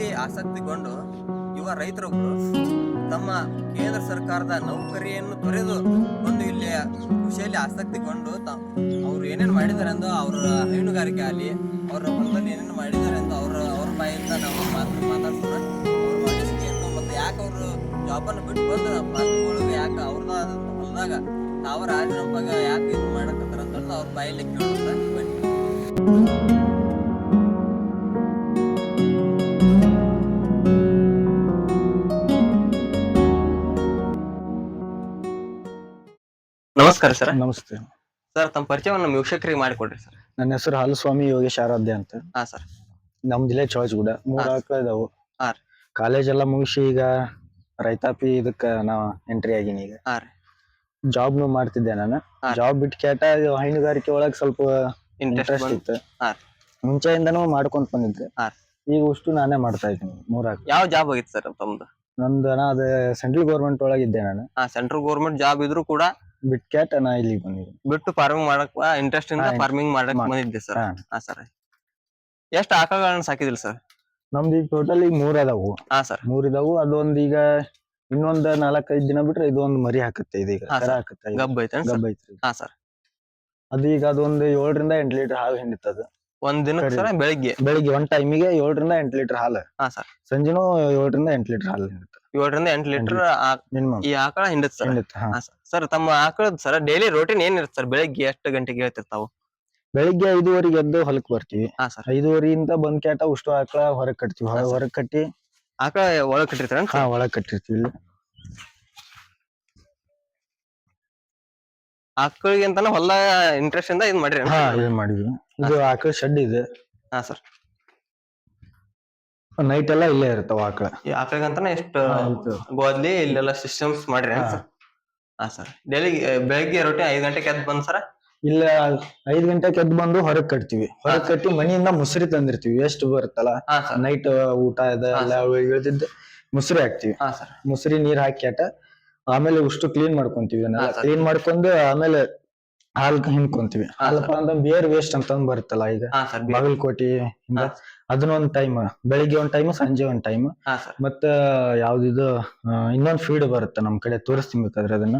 ಕೃಷಿಯಲ್ಲಿ ಆಸಕ್ತಿಗೊಂಡು ಯುವ ರೈತರೊಬ್ಬರು ತಮ್ಮ ಕೇಂದ್ರ ಸರ್ಕಾರದ ನೌಕರಿಯನ್ನು ತೊರೆದು ಬಂದು ಇಲ್ಲಿ ಕೃಷಿಯಲ್ಲಿ ಆಸಕ್ತಿಗೊಂಡು ತ, ಅವ್ರು ಏನೇನು ಮಾಡಿದ್ದಾರೆ ಎಂದು ಅವರ ಹೈನುಗಾರಿಕೆ ಆಗಲಿ, ಅವರ ಹೊಲದಲ್ಲಿ ಏನೇನು ಮಾಡಿದ್ದಾರೆ ಎಂದು ಅವರ, ಅವ್ರ ಬಾಯಿಂದ ನಾವು ಮಾತು ಮಾತಾಡ್ಸೋಣ. ಅವ್ರ ಮತ್ತು ಯಾಕೆ ಅವರು ಜಾಬನ್ನು ಬಿಟ್ಟು ಬಂದು ಯಾಕ ಯಾಕೆ ಅವ್ರದ್ದಾದಂಥ ಹೊಲದಾಗ ತಾವರ ಬಗ್ಗೆ ಯಾಕೆ ಇದು ಮಾಡಕತ್ತಾರಂತ ಅವ್ರ ಬಾಯಲ್ಲಿ ಕೇಳೋಣ ಬನ್ನಿ ನಮಸ್ಕಾರ ಸರ್. ನಮಸ್ತೆ. ಸರ್ ತಮ್ಮ ಪರಿಚಯವನ್ನು ನಮ್ಮ ವೀಕ್ಷಕರಿಗೆ ಮಾಡಿಕೊಡ್ರಿ ಸರ್. ನನ್ನ ಹೆಸರು ಹಾಲಸ್ವಾಮಿ ಯೋಗೇಶ್ ಆರಾಧ್ಯ ಅಂತ. ಹಾ ಸರ್. ನಮ್ಮ ಜಿಲ್ಲೆ ಚಾಯ್ಸ್ ಮೂರ್ ಹಾ. ಆಕಳ ಇದಾವು. ಹಾ ರೀ. ಕಾಲೇಜ್ ಎಲ್ಲ ಮುಗಿಸಿ ಈಗ ರೈತಾಪಿ ಇದಕ್ಕ ನಾ ಎಂಟ್ರಿ ಆಗೀನಿ ಈಗ. ಹಾ ರೀ. ಜಾಬ್ನು ಮಾಡ್ತಿದ್ದೆ ನಾನು. ಹಾ. ಜಾಬ್ ಬಿಟ್ಟು ಕೇಟ ಇದು ಹೈನುಗಾರಿಕೆ ಒಳಗ್ ಸ್ವಲ್ಪ ಇಂಟ್ರೆಸ್ಟ್ ಇಂಟ್ರೆಸ್ಟ್ ಇತ್ತು. ಹಾ. ಮುಂಚೆಯಿಂದನೂ ಮಾಡ್ಕೊಂತ ಬಂದಿದ್ದೆ. ಹಾ. ಈಗ ಅಷ್ಟು ನಾನೇ ಮಾಡ್ತಾ ಇದ್ದೀನಿ. ಮೂರಾಕ್ ಯಾವ ಜಾಬ್ ಆಗಿತ್ತು ಸರ್ ತಮ್ದು? ನಂದು ನಾ ಅದ ಸೆಂಟ್ರಲ್ ಗೌರ್ಮೆಂಟ್ ಒಳಗಿದ್ದೆ ನಾನು. ಹಾ ಸೆಂಟ್ರಲ್ ಗೌರ್ಮೆಂಟ್ ಜಾಬ್ ಇದ್ರು ಕೂಡ ಬಿಟ್ ಕ್ಯಾಟ್ ನಾ ಇಲ್ಲಿಗೆ ಬಂದಿದ್ದೀನಿ. ಬಿಟ್ಟು ಫಾರ್ಮಿಂಗ್ ಮಾಡಕ್ ಇಂಟ್ರೆಸ್ಟ್ ಇಂದ ಫಾರ್ಮಿಂಗ್ ಮಾಡಕ್ ಮಾಡ್- ಬಂದಿದ್ದೆ ಸರ್ ಹಾ. ಸರ್ ಎಷ್ಟು ಆಕಳಗಳನ್ನ ಸಾಕಿದಿಲ್ಲ ಸರ್ ನಮ್ದು ಈಗ ಟೋಟಲ್ ಈಗ ಮೂರ್ ಅದಾವು. ಹಾ ಸರ್ ಮೂರ್ ಇದಾವು. ಅದೊಂದ್ ಈಗ ಇನ್ನೊಂದ್ ನಾಲ್ಕೈದ್ ದಿನ ಬಿಟ್ರೆ ಇದೊಂದ್ ಮರಿ ಹಾಕತ್ತೆ ಇದೀಗ ಕರ. ಹಾಕತ್ತೆ. ಗಬ್ಬ ಐತೆ ಸರ್ ಗಬ್ಬ ಐತ್ರಿ. ಹಾ ಸರ್ ಅದು ಈಗ ಅದೊಂದು ಏಳರಿಂದ ಎಂಟು ಲೀಟರ್ ಹಾಲು ಹಿಂಡಿತದ ಒಂದ್ ದಿನ ಸರ್ ಬೆಳಿಗ್ಗೆ? ಬೆಳಿಗ್ಗೆ ಒಂದ್ ಟೈಮಿಗೆ ಏಳರಿಂದ ಎಂಟು ಲೀಟರ್ ಹಾಲು. ಹಾ ಸರ್ ಸಂಜೆನೂ ಏಳರಿಂದ ಎಂಟು ಲೀಟರ್ ಹಾಲು ಏಳರಿಂದ ಎಂಟು ಲೀಟರ್ ಮಿನಿಮಮ್ ಈ ಆಕಳ ಹಿಂಡತ್ ಸರ್. ಹಾ. ಸರ್ ತಮ್ಮ ಆಕಳದ ಸರ್ ಡೈಲಿ ರೋಟೀನ್ ಏನಿರುತ್ತೆ ಸರ್? ಬೆಳಿಗ್ಗೆ ಎಷ್ಟು ಗಂಟೆಗೆ ಹೇಳ್ತಿರ್ತಾವು? ಬೆಳಿಗ್ಗೆ ಐದುವರೆಗೆ ಎದ್ದು ಹೊಲಕ್ ಬರ್ತೀವಿ. ಹಾ ಸರ್. ಐದುವರೆಯಿಂದ ಬಂದ್ ಕ್ಯಾಟ ಉಷ್ಟು ಆಕಳ ಹೊರಗ್ ಕಟ್ತೀವಿ. ಹೊರಗೆ ಹೊರಗ್ ಕಟ್ಟಿ ಆಕಳ ಒಳಗ್ ಕಟ್ಟಿರ್ತಾರ ಹಾ ಒಳಗ್ ಕಟ್ಟಿರ್ತೀವಿ ಇಲ್ಲಿ. ಆಕಳಿಗೆ ಅಂತಾನೆ ಹೊಲ ಇಂಟ್ರೆಸ್ಟ್ ಇಂದ ಇದ್ ಮಾಡ್ರಿ ಹಾ ಮಾಡಿದ್ವಿ. ಇದು ಆಕಳ ಶೆಡ್ ಇದೆ. ಹಾ ಸರ್. ನೈಟ್ ಎಲ್ಲ ಇಲ್ಲೇ ಇರ್ತಾವ ಆಕಳ ಈ ಆಕಳಿಗೆ ಅಂತಾನೆ ಎಷ್ಟು. ಗೋದ್ಲಿ ಇಲ್ಲೆಲ್ಲ ಸಿಸ್ಟಮ್ಸ್ ಮಾಡ್ರಿ ಹಾ. ಸರ್ ಡೈಲಿ ಬೆಳಗ್ಗೆ ರೊಟ್ಟಿ ಐದ್ ಗಂಟೆಗೆ ಎದ್ದು ಬಂದ್ ಸರ್ ಇಲ್ಲ ಐದ್ ಗಂಟೆಗೆ ಎದ್ದು ಬಂದು ಹೊರಗ್ ಕಟ್ತೀವಿ. ಹೊರಗ್ ಕಟ್ಟಿ ಮನೆಯಿಂದ ಮುಸ್ರಿ ತಂದಿರ್ತೀವಿ. ಎಷ್ಟು ಬರುತ್ತಲ್ಲ? ಹಾ ಸರ್ ನೈಟ್ ಊಟ ಇದೆ ಹಾ, ಎಲ್ಲ ಇಳ್ದಿದ್ದು ಮುಸ್ರಿ ಹಾಕ್ತಿವಿ. ಹಾ ಸರ್ ಮುಸ್ರಿ ನೀರ್ ಹಾಕ್ಯಾಟ ಆಮೇಲೆ ಉಷ್ಟು ಕ್ಲೀನ್ ಮಾಡ್ಕೊಂತೀವಿ ಕ್ಲೀನ್ ಮಾಡ್ಕೊಂಡು ಆಮೇಲೆ ಹಾಲ್ ಹಿಂಕೊಂತೀವಿ ಹಾಲಪ್ಪ ಅಂದ್ರೆ ಬೇರ್ ವೇಸ್ಟ್ ಅಂತಂದ್ ಬರುತ್ತಲ್ಲ ಈಗ. ಹಾ ಸರ್ ಬಾಗಲಕೋಟಿ ಹಿಂಗ ಹಾ. ಅದನ್ನ ಒಂದ್ ಟೈಮ್ ಬೆಳಿಗ್ಗೆ ಒಂದ್ ಟೈಮ್ ಸಂಜೆ ಒಂದ್ ಟೈಮ್ ಹಾ ಸರ್. ಮತ್ತ ಯಾವ್ದಿದು ಇನ್ನೊಂದ್ ಫೀಡ್ ಬರುತ್ತೆ ನಮ್ ಕಡೆ ತೋರಿಸ್ತೀನಿ ಬೇಕಾದ್ರೆ ಅದನ್ನ.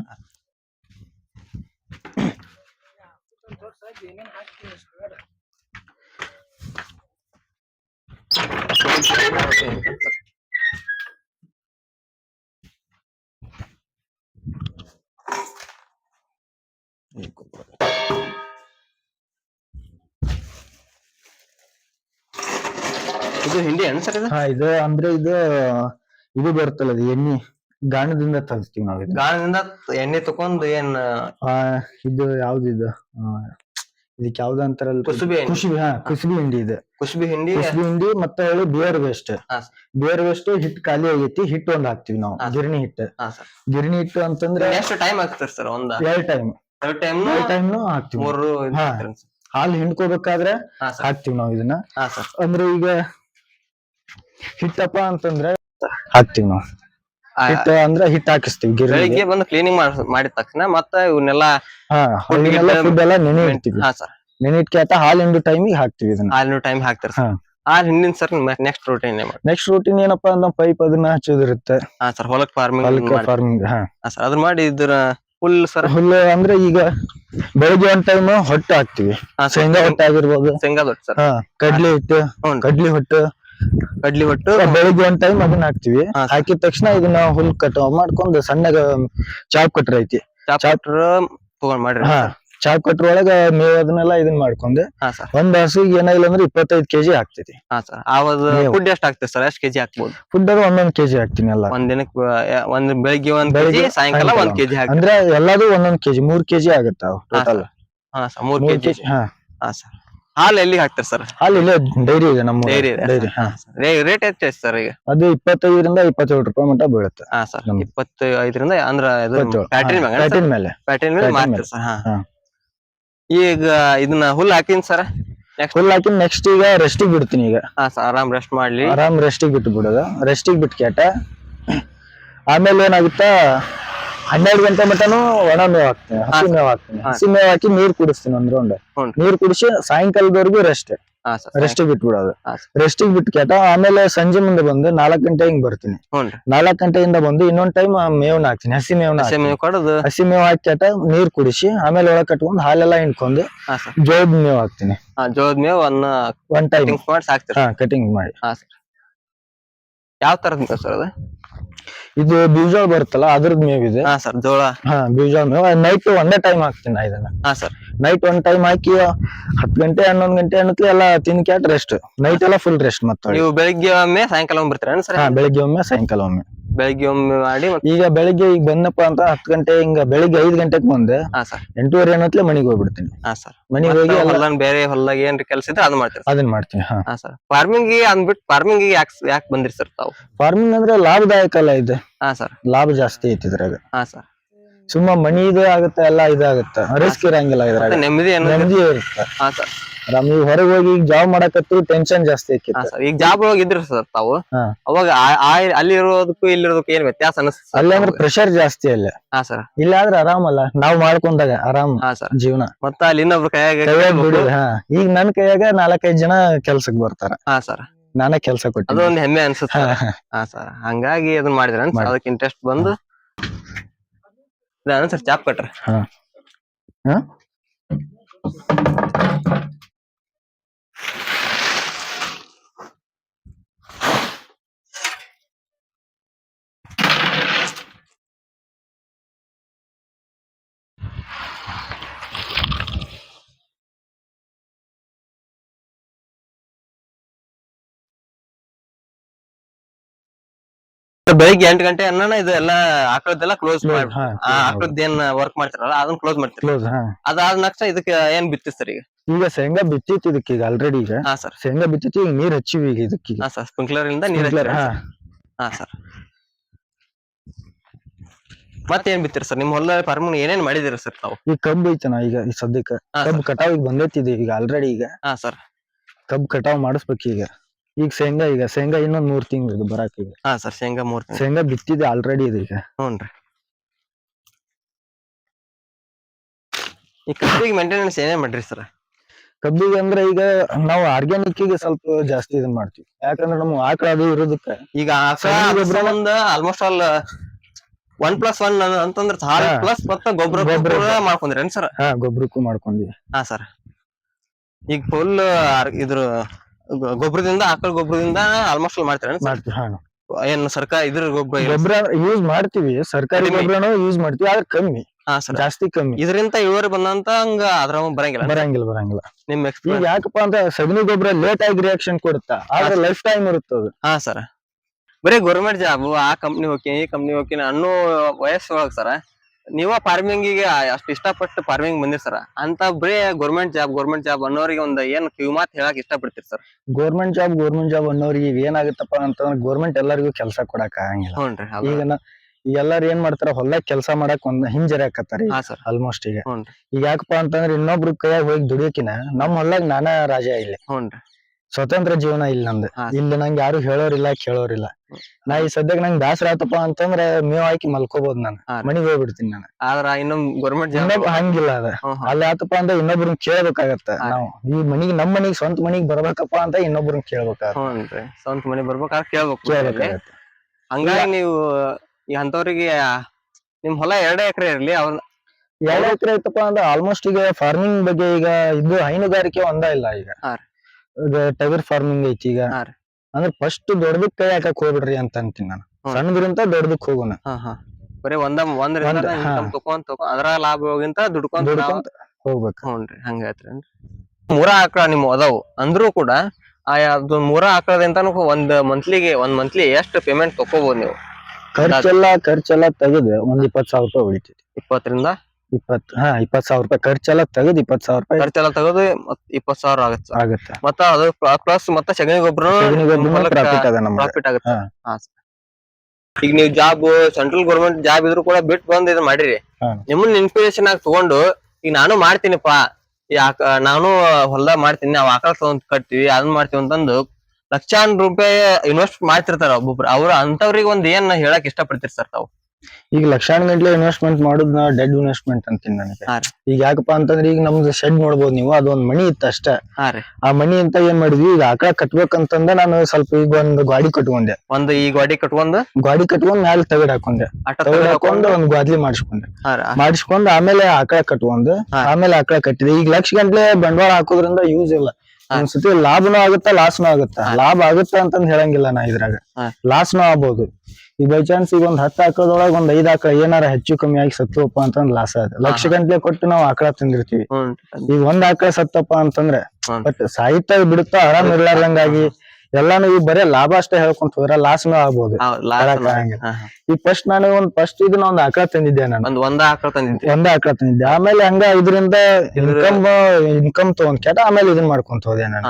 ಇದು ಹಿಂಡಿ ಏನ್ ಸರ್ ಇದು? ಹಾ ಇದು ಅಂದ್ರೆ ಇದು ಇದು ಬರುತ್ತಲ್ಲ ಅದು ಎಣ್ಣೆ ಗಾಣದಿಂದ ತರಿಸ್ತೀವಿ ನಾವ್ ಇದು ಗಾಣದಿಂದ ಎಣ್ಣೆ ತಕೊಂಡ್ ಏನ್ ಆ, ಇದು ಯಾವ್ದಿದು ಆ, ಇದಕ್ಕೆ ಯಾವ್ದು ಅಂತಾರಲ್ಲ ಕುಸುಬಿ ಎಣ್ಣೆ. ಕುಸುಬಿ ಹಾ ಕುಸುಬಿ ಹಿಂಡಿ ಇದೆ. ಕುಸುಬಿ ಹಿಂಡಿ. ಕುಸುಬಿ ಹಿಂಡಿ ಮತ್ತೆ ಹೇಳಿ ಬೇರ್ ವೇಸ್ಟ್ ಹಾ ಸರ್. ಬೇರ್ ವೇಸ್ಟ್ ಹಿಟ್ ಖಾಲಿ ಆಗೈತಿ ಹಿಟ್ಟು ಒಂದ್ ಹಾಕ್ತಿವಿ ನಾವು ಹಾ ಗಿರಣಿ ಹಿಟ್ಟು ಹಾ ಸರ್. ಗಿರಣಿ ಹಿಟ್ಟು ಅಂತಂದ್ರೆ ಎಷ್ಟು ಟೈಮ್ ಹಾಕ್ತಾರೆ ಸರ್ ಒಂದ? ಎರಡ್ ಟೈಮ್ ಎರಡು ಟೈಮ್ ಎರಡ್ ಟೈಮ್ ಹಾಕ್ತಿವಿ. ಮೂರು ಹಾಲ್ ಹಾ. ಹಾಕ್ತೀರ sir. ಹಾಲು ಹಿಂಡ್ಕೋಬೇಕಾದ್ರೆ ಹಾ ಸರ್. ಹಾಕ್ತಿವಿ ನಾವು ಇದನ್ನ. ಹಾ ಸರ್. ಅಂದ್ರೆ ಈಗ ಹಿಟ್ಟಪ್ಪ ಅಂತಂದ್ರೆ ಹಾಕ್ತಿವಿ ನಾವು. ಹಿಟ್ಟು ಅಂದ್ರೆ ಹಿಟ್ಟು ಹಾಕಿಸ್ತೀವಿ ಗಿರಣಿಗೆ ಬೆಳಿಗ್ಗೆ ಬಂದು ಕ್ಲೀನಿಂಗ್ ಮಾಡಿದ ತಕ್ಷಣ ಮತ್ತೆ ಇವನ್ನೆಲ್ಲ ಹಾ ಫುಡ್ ಎಲ್ಲ ನೆನೆ ಇಡ್ತೀವಿ. ಹಾ ಸರ್ ನೆನೆ ಇಟ್ಕೆ ಹಾಲು ಹಿಂಡು ಟೈಮಿಗೆ ಹಾಕ್ತಿವಿ ಇದನ್ನ. ಹಾಲಿನ ಟೈಮ್ ಹಾಕ್ತಾರ ಹಾ. ಸರ್ ಆ ಹಿಂದಿನ ಸರ್ ನೆಕ್ಸ್ಟ್ ರೂಟೀನ್ ಮಾಡಿ ನೆಕ್ಸ್ಟ್ ರೂಟೀನ್ ಏನಪ್ಪಾ ಅಂದ್ರೆ ಪೈಪ್ ಅದನ್ನ ಹಚ್ಚೋದಿರುತ್ತೆ. ಹಾ ಸರ್ ಹೊಲಕ್ ಫಾರ್ಮಿಂಗ್ ಹೊಲಕ್ಕೆ ಫಾರ್ಮಿಂಗ್ ಹಾ. ಸರ್ ಅದನ್ನ ಮಾಡಿ ಇದ್ರ ಫುಲ್ ಸರ್ ಹುಲ್ಲು ಅಂದ್ರೆ ಈಗ ಬೆಳಿಗ್ಗೆ ಒಂದ್ ಟೈಮ್ ಹೊಟ್ಟು ಹಾಕ್ತಿವಿ. ಶೇಂಗಾ ಹೊಟ್ಟು ಆಗಿರ್ಬೋದು ಶೇಂಗಾ ದೊಡ್ಡ ಸರ್ ಹಾ ಕಡ್ಲಿ ಹಿಟ್ಟು ಹ್ಞೂ ಕಡ್ಲಿ ಹೊಟ್ಟು ಕಡ್ಲಿ ಒಟ್ಟು ಬೆಳಿಗ್ಗೆ ಒಂದ್ ಟೈಮ್ ಅದನ್ನ ಹಾಕ್ತಿವಿ. ಹಾಕಿದ ತಕ್ಷಣ ಇದನ್ನ ಹುಲ್ ಕಟ್ ಮಾಡ್ಕೊಂಡು ಸಣ್ಣಗ ಚಾಪ್ ಕಟ್ರ ಐತಿ. ಚಾಪ್ಟರ್ ಮಾಡ್ರಿ ಹಾ ಚಾಪ್ ಕಟ್ರ ಒಳಗ ಮೇವ್ ಅದನ್ನೆಲ್ಲ ಇದನ್ನ ಮಾಡ್ಕೊಂಡು ಒಂದ್ ಹಸುಗೆ ಏನಿಲ್ಲ ಅಂದ್ರೆ ಇಪ್ಪತ್ತೈದು ಕೆಜಿ ಆಗ್ತೈತಿ ಹಾ ಸರ್. ಆವದ್ ಮೇವು. ಫುಡ್ ಎಷ್ಟ್ ಆಗ್ತದೆ ಸರ್? ಎಷ್ಟ್ ಕೆಜಿ ಹಾಕ್ಬೋದು? ಫುಡ್ ಅದು ಒಂದೊಂದ್ ಕೆಜಿ ಹಾಕ್ತೀನಿ ಎಲ್ಲ. ಒಂದ್ ದಿನಕ್ಕೆ ಒಂದ್ ಬೆಳಿಗ್ಗೆ ಒಂದ್ ಕೆಜಿ ಸಾಯಂಕಾಲ ಒಂದ್ ಕೆಜಿ ಅಂದ್ರೆ ಎಲ್ಲಾದು ಒಂದೊಂದ್ ಕೆಜಿ ಮೂರ್ ಕೆಜಿ ಆಗತ್ತ ಹಾ, ಟೋಟಲ್ ಹಾ ಸರ್. ಮೂರ್ ಕೆಜಿ. ಕೆಜಿ ಹಾ. ಹಾ ಸರ್. ಹಾಲು ಎಲ್ಲಿ ಹಾಕ್ತಾರೆ ಸರ್? ಹಾಲು ಇಲ್ಲೇ ಡೈರಿ ಇದೆ ನಮ್ಮ ಡೈರಿ ಇದೆ. ಡೈರಿ ಹಾ. ರೇಟ್ ಎಷ್ಟು ಸರ್ ಈಗ? ಅದು ಇಪ್ಪತ್ತೈದರಿಂದ ಇಪ್ಪತ್ತೇಳು ರೂಪಾಯಿ ಮಟ್ಟ ಬೀಳುತ್ತೆ. ಹಾ ಸರ್ ನಮ್ದು. ಇಪ್ಪತ್ತೈದರಿಂದ ಅಂದ್ರ ಇದು ಇಪ್ಪತ್ತೇಳು. ಪ್ಯಾಟ್ರಿನ್ ಹಾ, ಮ್ಯಾಗ ಪ್ಯಾಟಿನ್ ಮೇಲೆ. ಪ್ಯಾಟ್ರಿನ್ ಮೇಲೆ ಮಾಡ್ತೀರಿ ಸರ್ ಹಾ. ಹಾ. ಈಗ ಇದನ್ನ ಹುಲ್ ಹಾಕಿನ್ ಸರ್? ಹುಲ್ ಹಾಕಿ ನೆಕ್ಸ್ಟ್ ಈಗ ರೆಸ್ಟಿಗೆ ಬಿಡ್ತೀನಿ ಈಗ. ಹಾ ಸರ್ ಆರಾಮ್ ರೆಸ್ಟ್ ಮಾಡ್ಲಿ. ಆರಾಮ್ ರೆಸ್ಟಿಗೆ ಬಿಟ್ಟು ಬಿಡೋದು ರೆಸ್ಟಿಗೆ ಬಿಟ್ಟು ಕ್ಯಾಟ ಆಮೇಲೆ ಏನಾಗುತ್ತಾ? ಹನ್ನೆರಡು ಗಂಟೆ ಮಟನು ಒಣ ಮೇವ್ ಹಾಕ್ತೀನಿ ಹಸಿ ಮೇವ್ ಹಾಕ್ತೇನೆ. ಹಸಿ ಮೇವ್ ಹಾಕಿ ನೀರ್ ಕುಡಿಸ್ತೀನಿ ಒಂದ್ ರೌಂಡ್ ಹ್ಞೂ ನೀರ್ ಕುಡಿಸಿ ಸಾಯಂಕಾಲದವರೆಗೂ ರೆಸ್ಟ್ ಹಾ ಸರ್ ಬಿಡೋದು ಬಿಟ್ಬಿಡೋದು. ಹಾ. ರೆಸ್ಟಿಗೆ ಬಿಟ್ಟು ಕೇಟ ಆಮೇಲೆ ಸಂಜೆ ಮುಂದೆ ಬಂದು ನಾಲ್ಕು ಗಂಟೆ ಹಿಂಗ್ ಬರ್ತೀನಿ. ಹ್ಞೂನ್ರಿ ನಾಲ್ಕು ಗಂಟೆಯಿಂದ ಬಂದು ಇನ್ನೊಂದ್ ಟೈಮ್ ಮೇವ್ನ ಹಾಕ್ತೀನಿ ಹಸಿ ಮೇವ್ನ ಹಸಿ ಮೇವ್ ಕೊಡೋದು? ಹಸಿ ಮೇವ್ ಹಾಕಿ ಕೇಟ ನೀರ್ ಕುಡಿಸಿ ಆಮೇಲೆ ಒಳಗ್ ಕಟ್ಕೊಂಡು ಹಾಲೆಲ್ಲ ಹಿಂಡ್ಕೊಂಡು ಜೋದ್ ಸರ್. ಜೋಳದ ಮೇವ್ ಹಾಕ್ತೀನಿ. ಜೋದ್ ಜೋಳದ ಮೇವ್ ಅನ್ನ ಒನ್ ಟೈಮ್ ಕಟಿಂಗ್ಸ್ ಮಾಡಿ ಸಾಕ್ತಿರಿ? ಹಾ ಕಟಿಂಗ್ ಮಾಡಿ. ಹಾ ಸರ್. ಯಾವ ತರದ ಮೇವು ಸರ್ ಅದು? ಇದು ಬೀಜೋಳ ಬರುತ್ತಲ್ಲ ಅದ್ರದ್ ಮೇವ್ ಇದೆ ಹಾ ಸರ್ ಜೋಳ. ಹಾ ಬೀಜೋಳ ಮೇವ್. ನೈಟ್ ಒಂದೇ ಟೈಮ್ ಹಾಕ್ತೀನಿ ನಾ ಇದನ್ನ. ಹಾ ಸರ್. ನೈಟ್ ಒಂದ್ ಟೈಮ್ ಹಾಕಿ ಹತ್ತು ಗಂಟೆ ಹನ್ನೊಂದ್ ಗಂಟೆ ಅನ್ನತ್ಲೆ ಎಲ್ಲ ತಿನ್ಕ್ಯಾಟ್ ರೆಸ್ಟ್ ನೈಟ್ ಎಲ್ಲ ಫುಲ್ ರೆಸ್ಟ್ ಮತ್ತೆ ನೀವು ಬೆಳಿಗ್ಗೆ ಒಮ್ಮೆ ಸಾಯಂಕಾಲ ಒಮ್ಮೆ ಬರ್ತೀರೇನು ಸರ್? ಹಾ ಬೆಳಿಗ್ಗೆ ಒಮ್ಮೆ ಸಾಯಂಕಾಲ ಒಮ್ಮೆ. ಬೆಳಿಗ್ಗೆ ಒಮ್ಮೆ ಮಾಡಿ ಮತ್ತೆ ಈಗ ಬೆಳಿಗ್ಗೆ ಈಗ ಬಂದಪ್ಪ ಅಂತ ಹತ್ತು ಗಂಟೆ ಹಿಂಗ ಬೆಳಿಗ್ಗೆ ಐದ್ ಗಂಟೆಗೆ ಬಂದೆ. ಹಾ ಸರ್. ಎಂಟೂವರೆ ಅನ್ನತ್ಲೆ ಮನೆಗೆ ಹೋಗ್ಬಿಡ್ತೀನಿ. ಹಾ ಸರ್. ಮನೆಗೆ ಹೋಗಿ ಎಲ್ಲ ಹೊಲ ಬೇರೆ ಹೊಲ್ದಾಗ ಏನ್ರಿ ಕೆಲಸ ಇದ್ರೆ ಅದು ಮಾಡ್ತೀನಿ ಅದನ್ನ ಮಾಡ್ತೀನಿ ಹಾ. ಹಾ ಸರ್. ಫಾರ್ಮಿಂಗ್ ಅಂದ್ಬಿಟ್ಟು ಫಾರ್ಮಿಂಗ್ ಯಾಕೆ ಯಾಕೆ ಬಂದ್ರಿ ಸರ್ ತಾವು? ಫಾರ್ಮಿಂಗ್ ಅಂದ್ರೆ ಲಾಭದಾಯಕ ಅಲ್ಲ ಇದೆ. ಹಾ ಸರ್. ಲಾಭ ಜಾಸ್ತಿ ಐತಿ ಇದ್ರಾಗ. ಹಾ ಸರ್. ಸುಮ್ಮ ಮನಿ ಇದು ಆಗುತ್ತೆ ಎಲ್ಲ ಇದಾಗುತ್ತೆ ರಿಸ್ಕ್ ಇರಂಗಿಲ್ಲ ಇದ್ರಾಗ. ನೆಮ್ಮದಿ ಅನ್ನೋದು ನೆಮ್ಮದಿ ಇರುತ್ತೆ. ಹಾ ಸರ್. ಈಗ ಹೊರಗೆ ಹೋಗಿ ಈಗ ಜಾಬ್ ಮಾಡಕತ್ತು ಟೆನ್ಷನ್ ಜಾಸ್ತಿ ಆಕಿತ್ತು ಸರ್ ಈಗ ಜಾಬ್ ಒಳಗೆ ಇದ್ರಿ ಸರ್ ತಾವು? ಹಾ. ಅವಾಗ ಆ- ಆ- ಅಲ್ಲಿರೋದಕ್ಕೂ ಇಲ್ಲಿರೋದಕ್ಕೂ ಏನ್ ವ್ಯತ್ಯಾಸ ಅನಿಸ್ತದೆ ಅಲ್ಲಿ ಅಂದ್ರೆ ಪ್ರೆಷರ್ ಜಾಸ್ತಿ ಅಲ್ಲ. ಹಾ ಸರ್. ಇಲ್ಲ ಆದ್ರೆ ಆರಾಮಲ್ಲ. ನಾವ್ ಮಾಡ್ಕೊಂಡಾಗ ಆರಾಮ್ ಹಾ ಸರ್. ಜೀವನ. ಮತ್ತ ಅಲ್ಲಿ ಇನ್ನೊಬ್ರ ಕೈಯಾಗ ಕೈಯಾಗ ಕೇಳ್ಬೇಕು. ಹಾ. ಈಗ ನನ್ ಕೈಯಾಗ ನಾಲ್ಕೈದ್ ಜನ ಕೆಲ್ಸಕ್ ಬರ್ತಾರ. ಹಾ ಸರ್. ನಾನೇ ಕೆಲ್ಸ ಅದು ಅದೊಂದ್ ಒಂದ್ ಹೆಮ್ಮೆ ಅನ್ಸುತ್ತೆ ಹಾ, ಸರ್. ಹಂಗಾಗಿ ಅದನ್ನ ಮಾಡಿದ್ರ ಮಾಡಿ. ಅದಕ್ಕೆ ಇಂಟ್ರೆಸ್ಟ್ ಬಂದು ಸರ್ ಚಾಪ್ ಕಟ್ರಿ. ಹಾ. ಹಾ? ಬೆಳಿಗ್ಗೆ ಎಂಟು ಗಂಟೆ ಅನ್ನ ಇದು ಎಲ್ಲ ಆಕಳದ್ದೆಲ್ಲ ಕ್ಲೋಸ್ ಮಾಡಿ ಹಾ, ಆ ಏನ್ ವರ್ಕ್ ಮಾಡ್ತಾರಲ್ಲ ಅದನ್ನ ಕ್ಲೋಸ್ ಮಾಡ್ತೀರಿ. ಕ್ಲೋಸ್ ಹಾ. ಅದಾದ ನಕ್ಷ ಇದಕ್ಕೆ ಏನ್ ಬಿತ್ತಿ ಸರ್ ಈಗ? ಈಗ ಶೇಂಗಾ ಬಿತ್ತಿತ್ತು ಇದಕ್ಕೆ ಈಗ ಆಲ್ರೆಡಿ ಈಗ. ಹಾ ಸರ್. ಶೇಂಗಾ ಬಿತ್ತಿತ್ತು ಈಗ ನೀರ್ ಹಚ್ಚಿವಿ ಈಗ ಇದಕ್ಕೆ ಈಗ. ಹಾ ಸರ್. ಸ್ಪ್ರಿಂಕ್ಲರ್ ಇಂದ ನೀರ್ Sprinkler, ಹಾ. ಹಾ ಸರ್. ಮತ್ತೇನ್ ಬಿತ್ತೀರಿ ಸರ್? ನಿಮ್ಮ ಹೊಲ ಫಾರ್ಮಿಂಗ್ ಏನೇನ್ ಮಾಡಿದಿರಿ ಸರ್ ತಾವು? ಈಗ ಕಬ್ಬು ಐತನ ಈಗ ಈ ಸದ್ಯಕ್ಕೆ. ಹಾ ಕಬ್ಬು ಸರ್. ಕಟಾವ್ ಈಗ ಬಂದೈತಿದೆ ಈಗ ಆಲ್ರೆಡಿ ಈಗ. ಹಾ ಸರ್. ಕಬ್ಬು ಕಟಾವ್ ಮಾಡಿಸ್ಬೇಕು ಈಗ. ಈಗ ಶೇಂಗಾ ಈಗ ಶೇಂಗಾ ಇನ್ನೊಂದ್ ಮೂರ್ ತಿಂಗಳು ಇದು ಬರಾಕ್ ಈಗ. ಹಾ ಸರ್ ಶೇಂಗಾ ಮೂರ್ ತಿಂಗ್ಳು. ಶೇಂಗಾ ಬಿತ್ತಿದೆ ಆಲ್ರೆಡಿ ಇದು ಈಗ. ಹ್ಞೂನ್ರಿ ಈ ಕಬ್ಬಿಗೆ ಮೇಂಟೆನೆನ್ಸ್ ಏನೇ ಮಾಡ್ರಿ ಸರ್? ಕಬ್ಬಿಗೆ ಅಂದ್ರೆ ಈಗ ನಾವು ಆರ್ಗ್ಯಾನಿಕ್ಗೆ ಸ್ವಲ್ಪ ಜಾಸ್ತಿ ಇದನ್ನ ಮಾಡ್ತೀವಿ. ಯಾಕಂದ್ರೆ ನಮ್ಮ ಆಕಳ ಅದು ಇರೋದಕ್ಕೆ. ಈಗ ಒಂದು almost all one plus one ಅಂತಂದ್ರ ಹಾಲ್ ಪ್ಲಸ್ ಮತ್ತ ಗೊಬ್ಬರ ಗೊಬ್ಬರ ಮಾಡ್ಕೊಂಡ್ರಿ ಸರ್? ಹಾ ಗೊಬ್ಬರಕ್ಕೂ ಮಾಡ್ಕೊಂಡ್ವಿ. ಹಾ ಸರ್. ಈಗ ಫುಲ್ ಇದ್ರ ಗೊಬ್ಬರದಿಂದ ಆಕಳ ಗೊಬ್ಬರದಿಂದ ಆಲ್ಮೋಸ್ಟ್ ಮಾಡ್ತಾರೆ ಮಾಡ್ತೀರ ಮಾಡ್ತೀವಿ ಹಾ. ಏನ್ ಸರ್ಕಾರ ಇದ್ರ ಗೊಬ್ಬರ ಗೊಬ್ಬರ ಯೂಸ್ ಮಾಡ್ತೀವಿ ಸರ್ಕಾರಿ ಕಡಿಮೆ. ಗೊಬ್ಬರನು ಯೂಸ್ ಮಾಡ್ತೀವಿ ಆದ್ರೆ ಕಮ್ಮಿ. ಹಾ ಸರ್. ಜಾಸ್ತಿ ಕಮ್ಮಿ. ಇದರಿಂದ ಇಳುವರಿ ಬಂದಂತ ಹಂಗ ಅದ್ರ ಬರಂಗಿಲ್ಲ ಬರಂಗಿಲ್ಲ ಬರಂಗಿಲ್ಲ. ನಿಮ್ ಈಗ ಎಕ್ಸ್ಪೀರಿಯನ್ಸ್ ಯಾಕಪ್ಪ ಅಂತ ಸಗಣಿ ಗೊಬ್ಬರ ಲೇಟ್ ಆಗಿ ರಿಯಾಕ್ಷನ್ ಕೊಡುತ್ತಾ? ಆದ್ರೆ ಲೈಫ್ ಟೈಮ್ ಇರುತ್ತೆ ಅದು. ಹಾ ಸರ್. ಬರೀ ಗೌರ್ಮೆಂಟ್ ಜಾಬ್ ಆ ಕಂಪ್ನಿ ಹೋಗ್ತೀನಿ ಈ ಕಂಪ್ನಿ ಹೋಗ್ತೀನಿ ಅನ್ನೋ ವಯಸ್ಸೊಳಗ್ ಸರ ನೀವ ಫಾರ್ಮಿಂಗಿಗೆ ಅಷ್ಟು ಇಷ್ಟಪಟ್ಟು ಫಾರ್ಮಿಂಗ್ ಬಂದಿರ್ ಸರ್ ಅಂತ ಬರೀ ಗೌರ್ಮೆಂಟ್ ಜಾಬ್ ಗೌರ್ಮೆಂಟ್ ಜಾಬ್ ಅನ್ನೋರಿಗೆ ಒಂದ್ ಏನ್ ಕಿವಿ ಮಾತ್ ಹೇಳಕ್ ಇಷ್ಟಪಡ್ತೀರಿ sir government job government job ಅನ್ನೋರಿಗೆ ಈಗ ಏನಾಗುತ್ತಪ್ಪ ಅಂತಂದ್ರೆ ಗೌರ್ಮೆಂಟ್ ಎಲ್ಲರಿಗೂ ಕೆಲಸ ಕೊಡಕ್ ಆಗಂಗಿಲ್ಲ. ಹ್ಞೂನ್ರಿ ಈಗ ನ- ಈಗ ಎಲ್ಲಾರು ಏನ್ ಮಾಡ್ತಾರ ಹೊಲ್ದಾಗ ಕೆಲಸ ಮಾಡಕ್ ಒಂದ್ ಹಿಂಜರಿಯಾಕತ್ತಾರ ಹಾ ಸರ್ ಆಲ್ಮೋಸ್ಟ್ ಈಗ. ಹ್ಞೂನ್ರಿ ಈಗ ಯಾಕಪ್ಪ ಅಂತಂದ್ರೆ ಇನ್ನೊಬ್ರು ಕೈಯಾಗ ಹೋಗಿ ದುಡಿಯೋಕಿನ ನಮ್ ಹೊಲ್ದಾಗ ನಾನ ರಾಜ ಇಲ್ಲಿ. ಹ್ಞೂನ್ರಿ ಸ್ವತಂತ್ರ ಜೀವನ ಇಲ್ಲ ನಂದು. ಹಾ. ಇಲ್ಲಿ ನಂಗೆ ಯಾರು ಹೇಳೋರಿಲ್ಲ ಕೇಳೋರಿಲ್ಲ. ನಾ ಈ ಸದ್ಯಕ್ಕೆ ನಂಗೆ ಬ್ಯಾಸರ ಆತಪ್ಪ ಅಂತಂದ್ರೆ ಮೇವ್ ಹಾಕಿ ಮಲ್ಕೋಬಹುದು ನಾನು. ಹಾ. ಮನಿಗ್ ಹೋಗ್ಬಿಡ್ತೀನಿ ನಾನು. ಆದ್ರ ಇನ್ನೊಂದ್ ಗೌರ್ಮೆಂಟ್ ಜಾಬ್ ಇನ್ನೊಬ್ಬ ಹಂಗಿಲ್ಲ ಅದ. ಅಲ್ಲಿ ಆತಪ್ಪ ಅಂದ್ರೆ ಇನ್ನೊಬ್ರನ್ನ ಕೇಳ್ಬೇಕಾಗತ್ತ. ಹಾ. ನಾವು ಈ ಮನಿಗ್ ನಮ್ ಮನಿಗ್ ಸ್ವಂತ ಮನಿಗ್ ಬರ್ಬೇಕಪ್ಪ ಅಂತ ಇನ್ನೊಬ್ರನ್ನ ಕೇಳ್ಬೇಕಾಗತ್ತ. ಹ್ಞೂನ್ರಿ ಸ್ವಂತ ಮನೆ ಬರ್ಬೇಕಾದ್ರೆ ಕೇಳ್ಬೇಕು ಮನೆಯಲ್ಲಿ. ಕೇಳ್ಬೇಕಾಗತ್ತ. ಹಂಗಾಗಿ ನೀವು ಈ ಅಂತವ್ರಿಗೆ ನಿಮ್ ಹೊಲ ಎರಡೇ ಎಕರೆ ಇರ್ಲಿ ಅವ್ರ ಎರಡು ಎಕರೆ ಐತಪ್ಪ ಅಂದ್ರೆ ಆಲ್ಮೋಸ್ಟ್ ಈಗ ಫಾರ್ಮಿಂಗ್ ಬಗ್ಗೆ ಈಗ ಇದು ಹೈನುಗಾರಿಕೆ ಒಂದ ಇಲ್ಲ ಈಗ. ಹಾ ಈಗ ಟಗರ್ ಫಾರ್ಮಿಂಗ್ ಐತಿ ಈಗ. ಹಾ ರೀ. ಅಂದ್ರೆ ಫಸ್ಟ್ ದೊಡ್ಡದಕ್ ಕೈ ಹಾಕಕ್ ಹೋಗ್ಬಿಡ್ರಿ ಅಂತ ಅಂತೀನಿ ನಾನು. ಹ್ಮ್. ಸಣ್ಣದ್ರಿಂದ ದೊಡ್ಡದಕ್ ಹೋಗೋಣ. ಹಾ ಹಾ. ಬರೀ ಒಂದ ಒಂದ್ರಿಂದ ಒಂದ್- ಹಾ. ಲಾಭ ತಕೊಂಡ್ ತಕೊಂಡ್ ಅದ್ರ ಲಾಭಗಿಂತ ದುಡ್ಕೊಂತ ನಾವು ದುಡ್ಕೊಂತ ಹೋಗ್ಬೇಕು. ಹ್ಞೂನ್ರಿ ಹಂಗಾಯ್ತ್ರಿ ಮೂರ ಆಕಳ ನಿಮ್ಮ ಅದಾವು. ಅಂದ್ರೂ ಕೂಡ ಆ ಅದು ಮೂರ ಆಕಳದಿಂತಾನು ಒಂದ್ ಮಂತ್ಲಿಗೆ ಒಂದ್ ಮಂತ್ಲಿ ಎಷ್ಟು ಪೇಮೆಂಟ್ ತಕೋಬಹುದು ನೀವು? ಖರ್ಚೆಲ್ಲ ಖರ್ಚೆಲ್ಲ ತೆಗೆದು ಒಂದ್ ಇಪ್ಪತ್ ಸಾವಿರ ರೂಪಾಯಿ ಉಳಿತೈತಿ. ಇಪ್ಪತ್ತರಿಂದ? ಇಪ್ಪತ್ ಹಾ ಇಪ್ಪತ್ ಸಾವಿರ ರೂಪಾಯಿ ಖರ್ಚೆಲ್ಲ ತೆಗೆದು ಇಪ್ಪತ್ ಸಾವಿರ ರೂಪಾಯಿ ಖರ್ಚೆಲ್ಲ ತೆಗೆದು ಇಪ್ಪತ್ ಸಾವಿರ ಆಗತ್ತೆ. ಆಗುತ್ತೆ. ಮತ್ತ ಅದು ಪ್ಲಸ್ ಮತ್ತೆ ಸಗಣಿ ಗೊಬ್ಬರ ಪ್ರಾಫಿಟ್ ಅದ ನಮ್ಗೆ. ಪ್ರಾಫಿಟ್ ಆಗುತ್ತೆ. ಹಾ. ಸರ್. ಈಗ ನೀವು ಜಾಬ್ ಸೆಂಟ್ರಲ್ ಗೌರ್ಮೆಂಟ್ ಜಾಬ್ ಇದ್ರು ಕೂಡ ಬಿಟ್ಟು ಬಂದ್ ಇದು ಮಾಡಿರಿ. ನಿಮ್ಮನ್ ನಿಮ್ಮನ್ನ ಇನ್ಸ್ಪಿರೇಷನ್ ಆಗಿ ತಗೊಂಡು ಈಗ ನಾನು ಮಾಡ್ತೀನಿಪ್ಪ. ಯಾಕ ನಾನು ಹೊಲ್ದಾಗ ಮಾಡ್ತೀನಿ ನಾವ್ ಆಕಳ ತಗೊಂಡ್ ಕಟ್ತೀವಿ ಅದನ್ನ ಮಾಡ್ತೀವಿ ಅಂತಂದು ಲಕ್ಷಾನ್ ರೂಪಾಯಿ ಇನ್ವೆಸ್ಟ್ ಮಾಡ್ತಿರ್ತಾರ ಒಬ್ಬೊಬ್ರು. ಅವ್ರ ಅಂತವ್ರಿಗೆ ಒಂದ್ ಏನ್ ಹೇಳಕ್ ಇಷ್ಟಪಡ್ತಿರ್ ಸರ್ ತಾವು? ಈಗ ಲಕ್ಷಾನ್ ಗಂಟ್ಲೆ ಇನ್ವೆಸ್ಟ್ಮೆಂಟ್ ಮಾಡೋದ್ ನಾ ಡೆಡ್ ಇನ್ವೆಸ್ಟ್ಮೆಂಟ್ ಅಂತೀನಿ ನನಗೆ. ಹಾ ರೀ. ಈಗ ಯಾಕಪ್ಪ ಅಂತಂದ್ರೆ ಈಗ ನಮ್ದು ಶೆಡ್ ನೋಡ್ಬೋದು ನೀವು ಅದೊಂದ್ ಮಣಿ ಇತ್ತು ಅಷ್ಟೇ. ಹಾ ರೀ. ಆ ಮಣಿ ಅಂತ ಏನ್ ಮಾಡಿದ್ವಿ ಈಗ ಆಕಳ ಕಟ್ಬೇಕಂತಂದ ನಾನು ಸ್ವಲ್ಪ ಈಗ ಒಂದು ಗಾಡಿ ಕಟ್ಕೊಂಡೆ. ಒಂದು ಈ ಗಾಡಿ ಕಟ್ಕೊಂಡು? ಗಾಡಿ ಕಟ್ಕೊಂಡ್ ಮ್ಯಾಲ ತಗಡ್ ಹಾಕೊಂಡೆ. ಆಟ ತಗಡ್ ಹಾಕೊಂಡು? ಒಂದ್ ಗಾದ್ಲಿ ಮಾಡಿಸ್ಕೊಂಡೆ. ಹಾ ರೀ ಮಾಡಿಸ್ಕೊಂಡ್ ಆಮೇಲೆ ಆಕಳ ಕಟ್ಕೊಂಡು ಹಾ. ಆಮೇಲೆ ಆಕಳ ಕಟ್ಟಿದೆ. ಈಗ ಲಕ್ಷ ಗಂಟ್ಲೆ ಬಂಡವಾಳ ಹಾಕೋದ್ರಿಂದ ಯೂಸ್ ಇಲ್ಲ. ಹಾ. ಒಂದ್ಸತಿ ಲಾಭನೂ ಆಗುತ್ತಾ ಲಾಸ್ನೂ ಆಗುತ್ತಾ? ಲಾಭ ಆಗುತ್ತಾ ಅಂತಂದ್ ಹೇಳಂಗಿಲ್ಲ ನಾ ಇದ್ರಾಗ. ಲಾಸ್ನೂ ಲಾಸ್ನು ಆಗ್ಬೋದು. ಈಗ ಬೈ ಚಾನ್ಸ್ ಈಗ ಒಂದ್ ಹತ್ತು ಆಕಳದೊಳಗ ಒಂದ್ ಐದ್ ಆಕಳ ಏನಾರ ಹೆಚ್ಚು ಕಮ್ಮಿ ಆಗಿ ಸತ್ತುವಪ್ಪ ಅಂತಂದ್ ಲಾಸ್ ಆದ ಲಕ್ಷ ಗಂಟ್ಲೆ ಕೊಟ್ಟು ನಾವು ಆಕಳ ತಿಂದಿರ್ತೀವಿ. ಈಗ ಒಂದ್ ಆಕಳ ಸತ್ತಪ್ಪ ಅಂತಂದ್ರೆ ಬಟ್ ಸಾಹಿತ್ಯ ಬಿಡುತ್ತಾ ಆರಾಮ್ ಇರ್ಲಾರ್ದಂಗಾಗಿ ಎಲ್ಲಾನು ಈಗ ಬರೇ ಲಾಭ ಅಷ್ಟೇ ಹೇಳ್ಕೊಂತ ಹೋದ್ರ ಲಾಸ್ನು ಆಗ್ಬೋದು. ಈಗ ಫಸ್ಟ್ ನಾನು ಒಂದ್ ಫಸ್ಟ್ ಇದನ್ನ ಒಂದ್ ಆಕಳ ತಂದಿದ್ದೆ ನಾನು. ಒಂದ್ ಒಂದ ಆಕಳ ತಂದಿದ್ದೆ. ಒಂದ್ ಆಕಳ ತಂದಿದ್ದೆ. ಆಮೇಲೆ ಹಂಗ ಇದರಿಂದ ಇನ್ಕಮ್ ಇನ್ಕಮ್ ತಗೊಂಡ್ ಕೆಟ್ಟ ಆಮೇಲೆ ಇದನ್ ಮಾಡ್ಕೊಂತ ಹೋದೆ ನಾನು.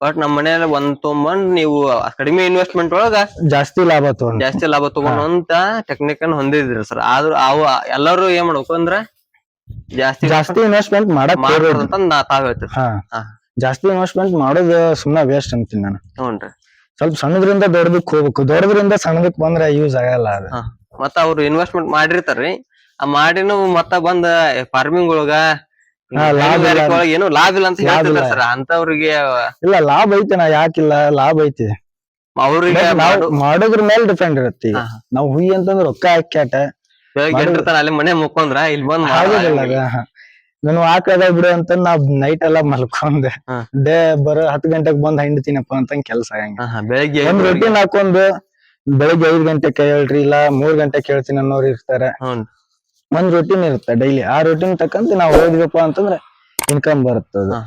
ಬಟ್ ನಮ್ಮ ಮನೆಯಲ್ಲಿ ಒಂದ್ ತೊಗೊಂಬಂದ್ ನೀವು ಕಡಿಮೆ ಇನ್ವೆಸ್ಟ್ಮೆಂಟ್ ಒಳಗ ಜಾಸ್ತಿ ಲಾಭ ತಗೊಂಡ್. ಜಾಸ್ತಿ ಲಾಭ ತಗೊಂಡ್ ಟೆಕ್ನಿಕ್ ಅನ್ನ ಹೊಂದಿದ್ರಿ ಸರ್ ಆದ್ರೂ ಅವು ಎಲ್ಲರೂ ಏನ್ ಮಾಡ್ಬೇಕು ಅಂದ್ರ ಜಾಸ್ತಿ ಜಾಸ್ತಿ ಇನ್ವೆಸ್ಟ್ಮೆಂಟ್ ಮಾಡಕ್ ಹೋಗ್ಬೇಡ್ರಿ. ಅಂತ ನಾ ತಾವ್ ಹೇಳ್ತೀರಿ ಹಾ. ಹಾ. ಜಾಸ್ತಿ ಇನ್ವೆಸ್ಟ್ಮೆಂಟ್ ಮಾಡೋದು ಸುಮ್ನೆ ವೇಸ್ಟ್ ಅಂತೀನಿ ನಾನು. ಹ್ಞೂನ್ರಿ ಸ್ವಲ್ಪ ಸಣ್ಣದ್ರಿಂದ ದೊಡ್ಡದಕ್ ಹೋಗ್ಬೇಕು. ದೊಡ್ಡದ್ರಿಂದ ಸಣ್ಣದಕ್ ಬಂದ್ರೆ ಯೂಸ್ ಆಗಲ್ಲ ಅದು. ಹಾ. ಮತ್ತ ಅವ್ರು ಇನ್ವೆಸ್ಟ್ಮೆಂಟ್ ಮಾಡಿರ್ತಾರ್ರಿ. ಆ ಮಾಡಿನೂ ಮತ್ತ ಬಂದ ಫಾರ್ಮಿಂಗ್ ಒಳಗ ಏನು ಲಾಭ ಇಲ್ಲ ಅಂತ ಹೇಳ್ತಿಲ್ಲ. ಸರ್ ಅಂತವ್ರಿಗೆ ಇಲ್ಲ ಲಾಭ ಐತೆ ನಾ ಯಾಕಿಲ್ಲ ಲಾಭ ಐತಿ. ಅವ್ರಿಗೆ ಮಾಡೋದ್ರ ಮೇಲೆ ಡಿಪೆಂಡ್ ಇರುತ್ತೆ. ನಾವ್ ಹುಯಿ ಅಂತಂದ್ರೆ ರೊಕ್ಕ ಹಾಕ್ಯಾಟ ಬೆಳಗ್ಗೆ ಅಲ್ಲಿ ಮನೆ ಮುಕ್ಕೊಂದ್ರ ಇಲ್ಲಿ ಬಂದ್ ಆಗೋದಿಲ್ಲ ನಾನು ಆಕಳದ ಬಿಡು ಅಂತ ನಾ ನೈಟ್ ಎಲ್ಲ ಮಲ್ಕೊಂಡೆ. ಡೇ ಬರೋ ಹತ್ತು ಗಂಟೆಗ್ ಬಂದ್ ತಿನ್ನಪ್ಪ ಅಂತ ಕೆಲಸ ಬೆಳಿಗ್ಗೆ ಒಂದ್. ರೊಟೀನ್ ಹಾಕೊಂಡು ಬೆಳಿಗ್ಗೆ ಐದ್ ಗಂಟೆ ಕೇಳ್ರಿ ಇಲ್ಲ ಮೂರ್ ಗಂಟೆ ಕೇಳ್ತೀನಿ ಅನ್ನೋರು ಇರ್ತಾರೆ. ಒಂದ್ ರೊಟೀನ್ ಇರುತ್ತೆ ಡೈಲಿ ಆ ರೊಟೀನ್ ತಕ್ಕಂತೆ ನಾವ್ ಹೋದ್ವಿಪ್ಪ ಅಂತಂದ್ರೆ ಇನ್ಕಮ್ ಬರುತ್ತೆ ಅದು